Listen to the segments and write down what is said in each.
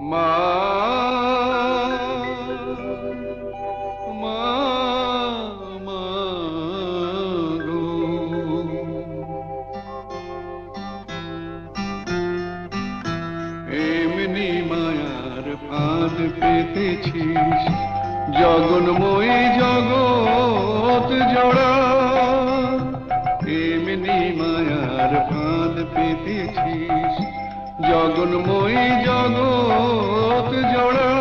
মা এমনি মায়ার জগন্ময়ী জগৎ জগন্ময়ী জগৎ জোড়া।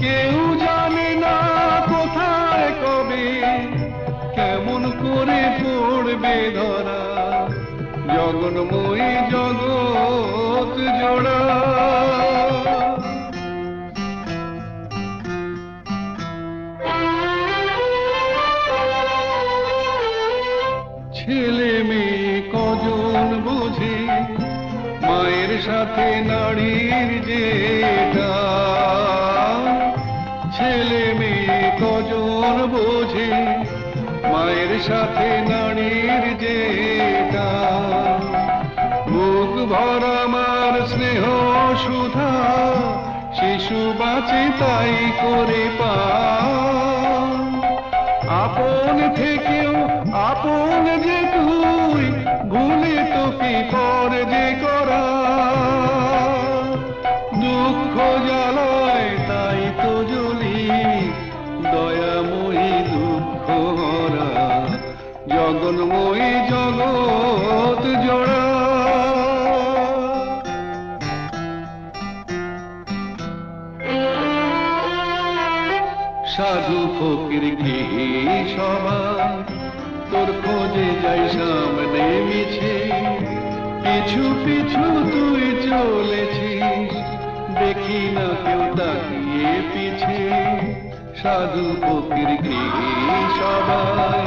কেউ জানে না কোথায় কবে কেমন করে পড়বে ধরা। জগৎ জোড়া। সাথে নারীর যেটা, ছেলে মেয়ে কজন বোঝে, মায়ের সাথে নারীর যেটা। বুক ভরা মার স্নেহ সুধা, শিশু বাঁচে তাই করে পা। জগৎ জোড়া। সাধু ফকির গৃহী সবাই তোর খোঁজে যাই সামনে মিছে। পিছু পিছু তুই চলেছিস, দেখি না কেউ তাকিয়ে পিছে। সাধু ফকির গৃহী সবাই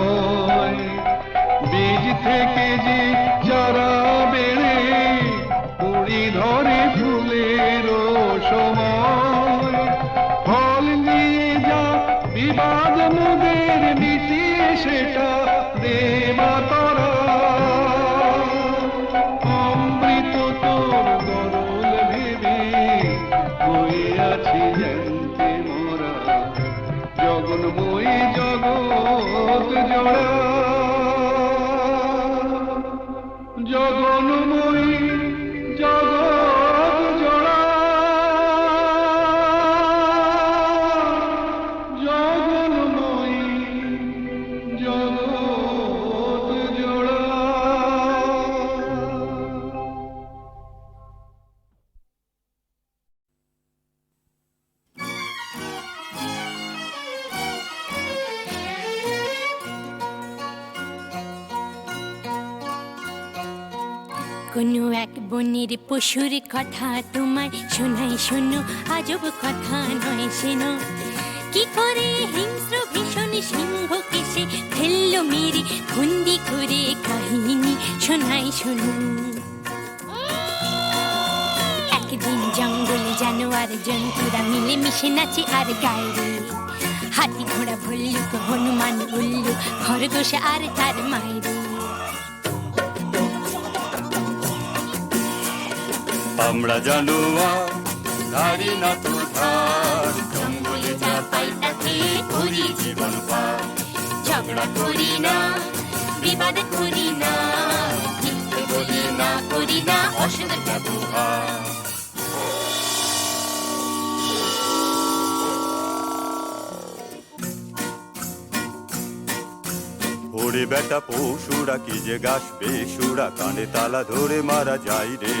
থেকে যে চারা কোনো এক বনের পশুর কথা তোমার শোনাই শোনো, আজব কথা নয় শোনো। কি করে হিংস্র ভীষণ সিংহকে সে ফেলল মেরে বন্দি করে কাহিনী শোনাই শোনো। একদিন জঙ্গলে জানোয়ার জন্তুরা মিলে মিশে নাচে আর গায়ে হাতি ঘোড়া ভল্লুক, হনুমান উল্লু, খরগোশ আর তার মায়ের। আমরা জানোয়ার ধারি না তো ধার জঙ্গলে যা পাই করি জীবন পার। ঝগড়া করি না, বিবাদ করি না বলি না, করি না ব্যবহার। ওরে বেটা পশুরা কি যে গাছ বেসুরা কানে তালা ধরে মারা যায় রে।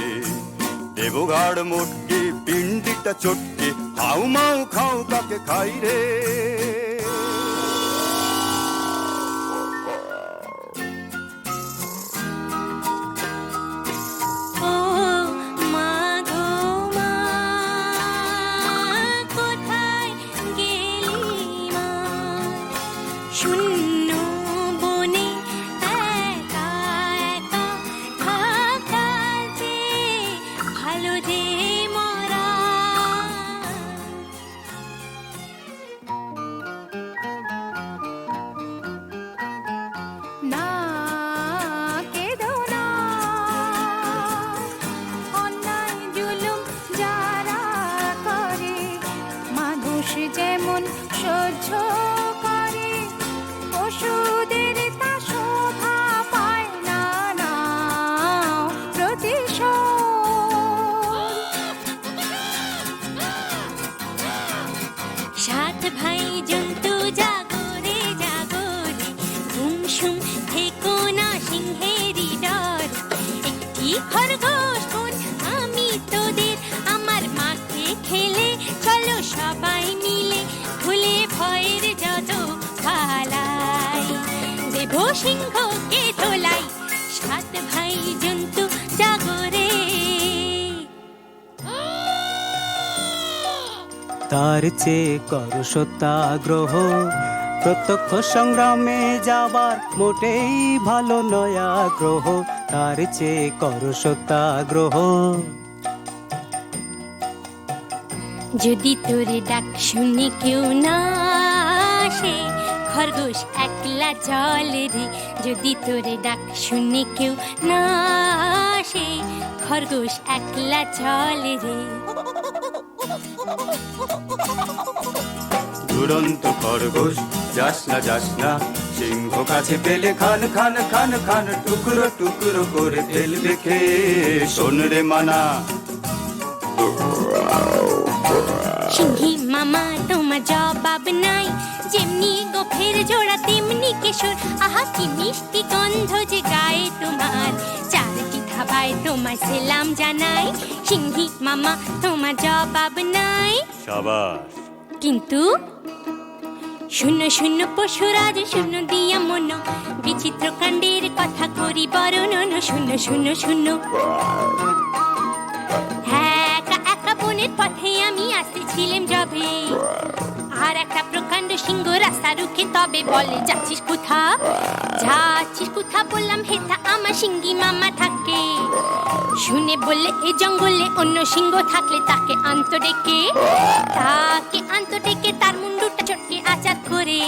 দেবঘাড় মোটকে পিন্ডিটা চটকে হাউ মাউ খাও তাকে খাই রে। চেয়ে কর সত্যাগ্রহ, প্রত্যক্ষ সংগ্রামে যাবার মোটেই ভালো নয় আগ্রহ তার চেয়ে কর সত্যাগ্রহ। যদি তোরে ডাক শুনে কেউ না আসে, খরগোশ একলা চলে রে। যদি তোরে ডাক শুনে কেউ না আসে, খরগোশ একলা চলে রে। দুরন্ত খরগোশ যাস না যাস না সিংহ কাছে পেলে খান খান খান খান টুকরো টুকরো করে ফেলবে খেয়ে শোন রে মানা। সিংহি মামা তোমার জবাব নাই। যেমনি গোফের জোড়া তেমনি কেশর। আহা কি মিষ্টি গন্ধ যে গায়ে তোমার। চারটি ধাবায় তোমার সেলাম জানাই। সিংহি মামা তোমার জবাব নাই। সাবাস। কিন্তু শূন্য শূন্য পশুরাজ শূন্য দিয়া মন। বিচিত্র কাণ্ডের কথা করি বরণন শূন্য শূন্য শূন্য। একা একা বনের পথে আমি আসতেছিলাম যাবে। আর একটা প্রকাণ্ড সিংহ রাস্তা রুখে তবে বলে, যাচ্ছিস কোথা? যাচ্ছিস কোথা? বললাম হেথা আমার সিঙ্গি মামা থাকে। শুনে বললে এ জঙ্গলে অন্য সিংহ থাকলে তাকে আন্ত ডেকে। তাকে আন্ত ডেকে, তার মুন্ডুটা চটকে আচার করে।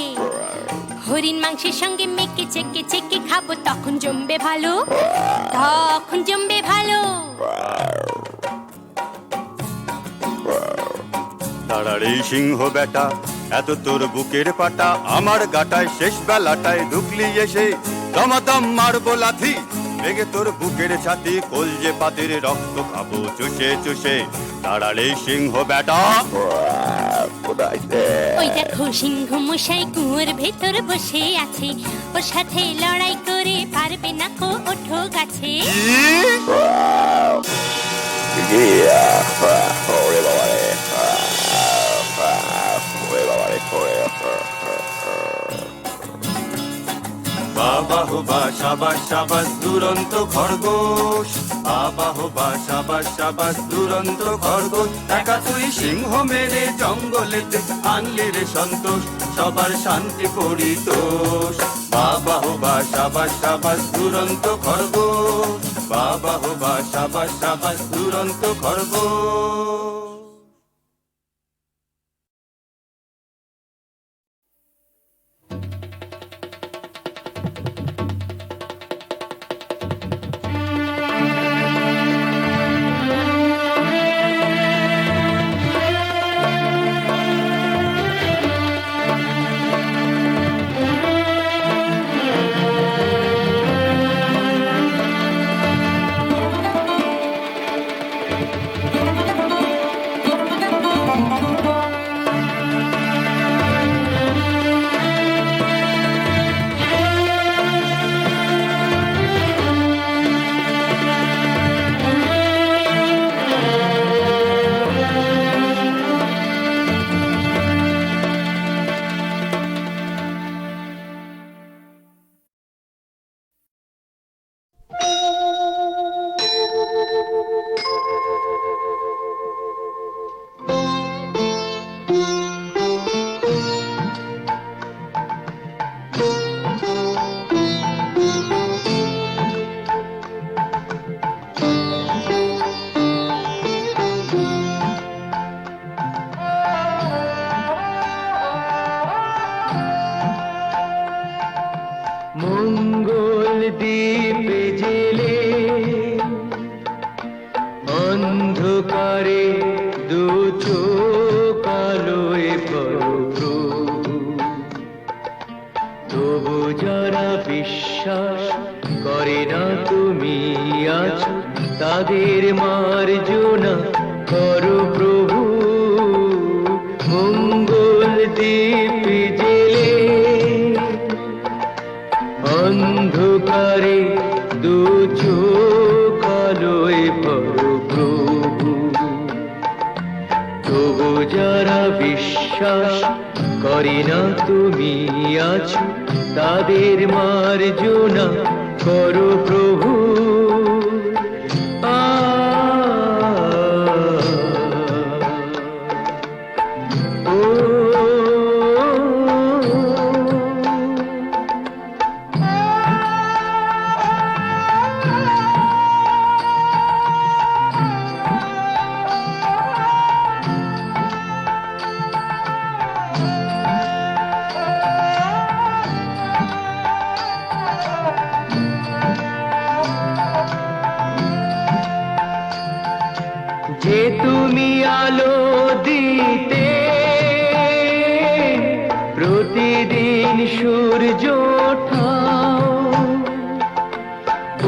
হরিণ মাংসের সঙ্গে মেকে চেকে চেকে খাব, তখন জমবে ভালো। তখন জমবে ভালো। তারার এই সিংহ বেটা এত তোর বুকের পাটা আমার গাটায় শেষ বেলাটায় ঢুকলি এসে দমাদম মারবো লাথি। ভেঙে তোর বুকের ছাতি কলজে পাতির রক্ত খাব চুষে চুষে। তারার এই সিংহ বেটা। ওই দেখো সিংহ মশাই কুয়োর ভেতর বসে আছে। ওর সাথে লড়াই করে পারবে না কো ওঠো গাছে। বাবা হো বা সাবাস সাবাস, দুরন্ত খরগোশ। বাবা হো বা সাবাস সাবাস, দুরন্ত খরগোশ। একা তুই সিংহ মেরে জঙ্গলেতে আনলি রে সন্তোষ, সবার শান্তি পরিতোষ। বাবা হো বা সাবাস সাবাস, দুরন্ত খরগোশ। বাবা হো বা সাবাস সাবাস, দুরন্ত খরগোশ। অন্ধকারে দু চোখ প্রভু। তবু যারা বিশ্বাস করে না তুমি আছো, তাদের মার্জনা করো প্রভু। প্রতিদিন সূর্য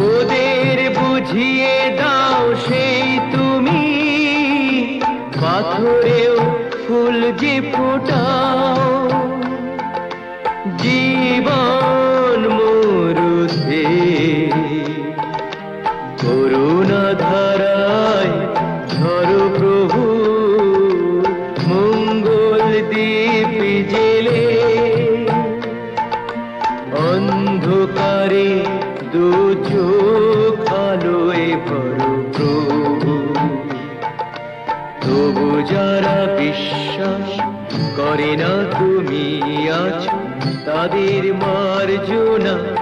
ওদের বুঝিয়ে দাও সেই তুমি। পাথরেও ফুল যে ফোটাও। তাদের মার্জনা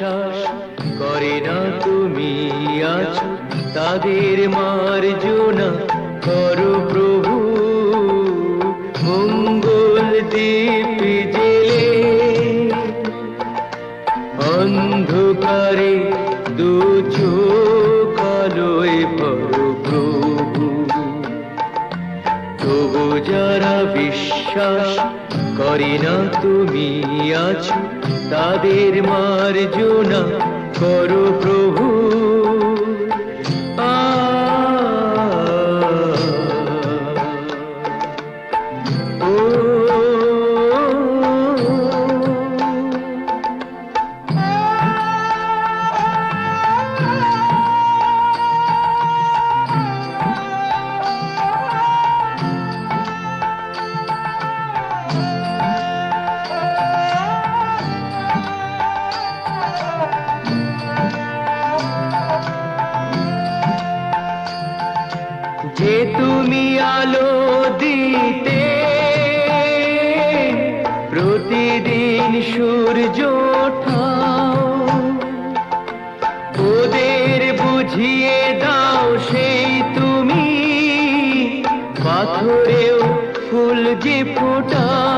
বিশ্বাস করে না তুমি আছো, তাদের মার্জনা করো প্রভু। মঙ্গল দ্বীপ জেলে অন্ধকারে দু ভরো প্রভু। তবু যারা বিশ্বাস করে না তুমি আছো তাদের মার্জনা করো প্রভু। ফুল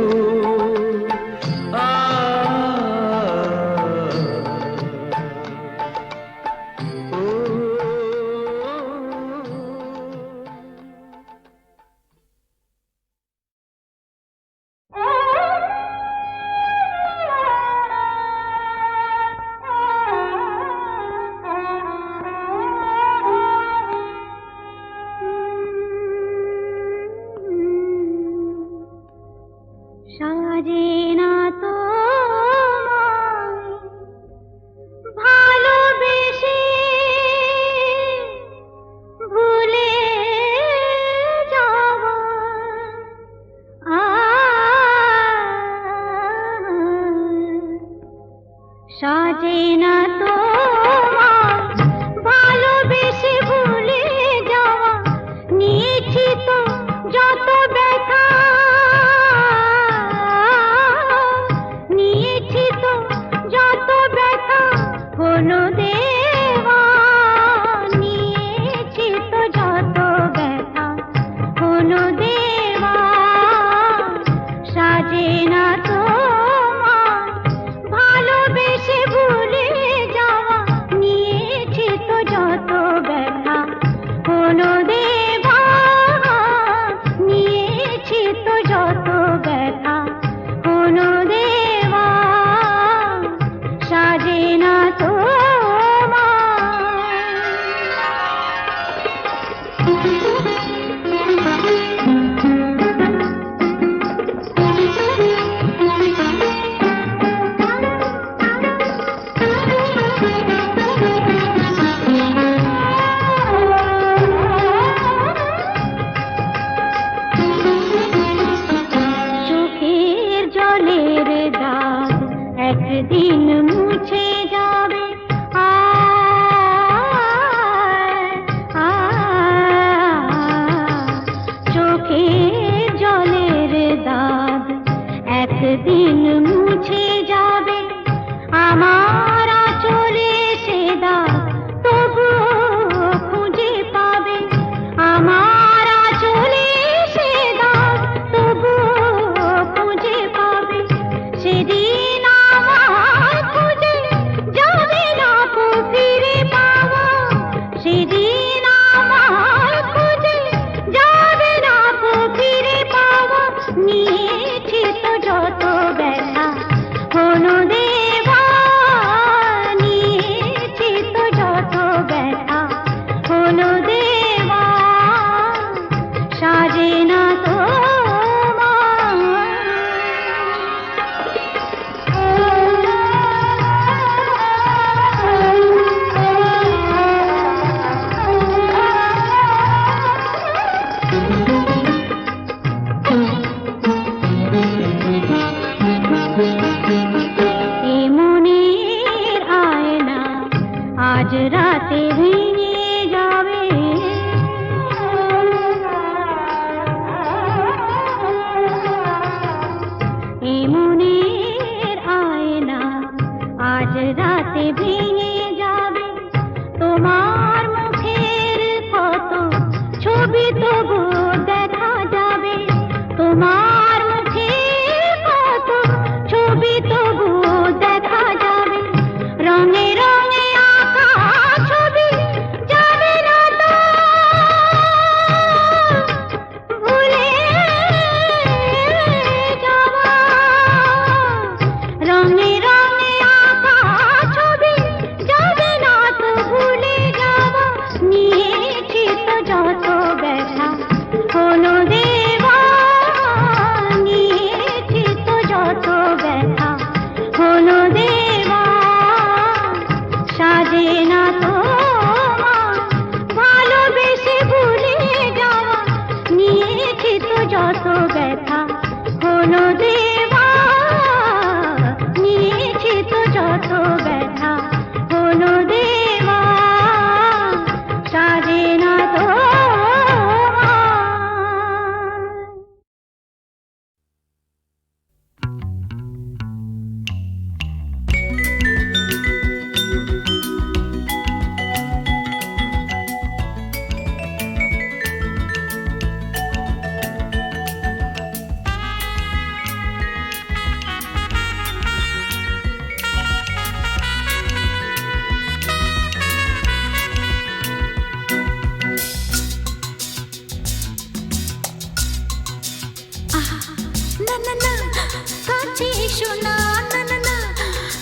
এসো না না না না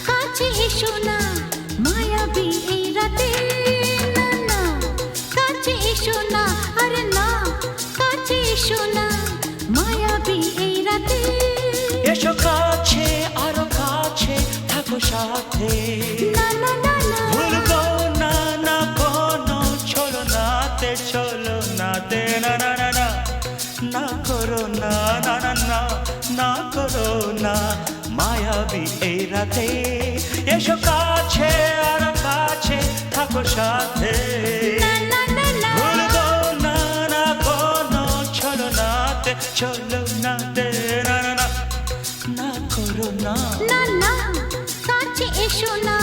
কাছে এসো না। মায়াবী এই রাতে, না না, কাছে এসো না। আরে না, কাছে এসো না। মায়াবী এই রাতে। সাথে। মায়াবী এই রাতে? এসো কাছে আর কাছে থাকো সাথে। ভুলবো না না কোনো চলো নাতে চলো নাতে না না না করো না। না না কাছে এসো না।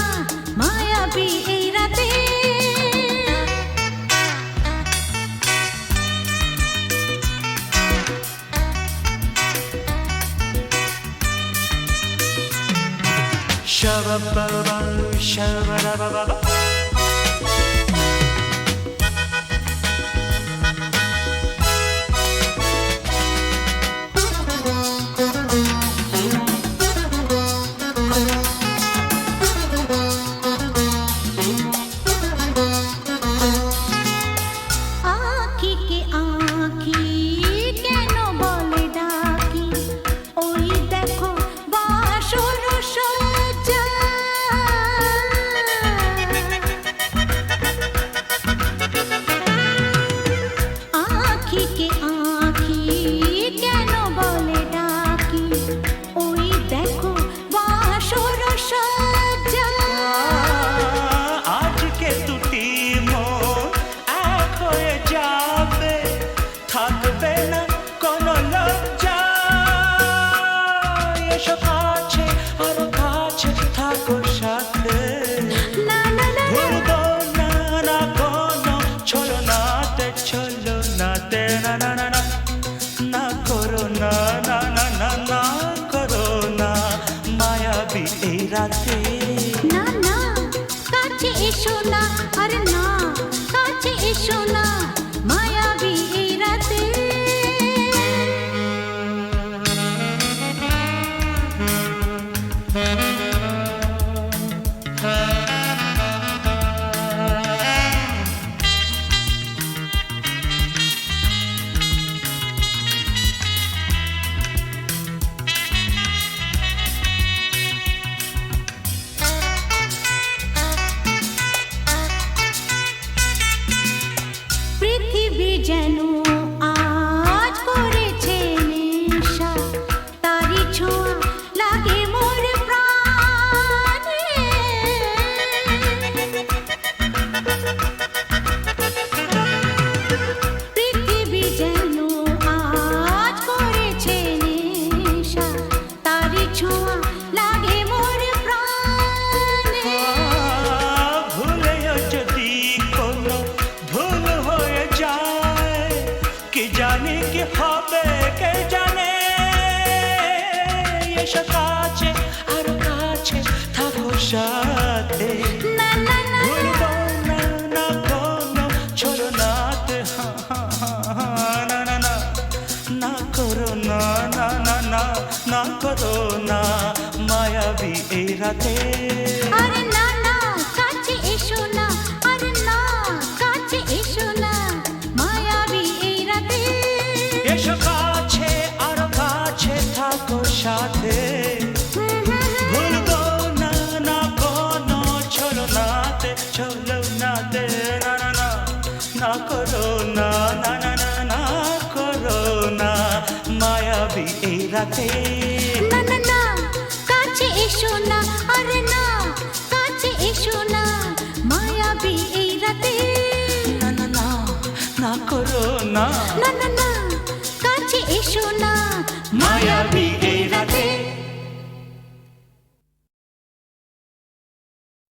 Şababababam, şababababam এসো না আর না কাছে এসো না। রাতে আরে না না কাছে এসো না। আরে না কাছে এসো না। মায়াবী এই রাতে। এসো কাছে আরও কাছে থাকো সাথে। ভুলবো না না কোনো চলো নাতে চলো নাতে না না না না করো না না না না না করো না। মায়াবী এই রাতে। না না না কাছে এসো না।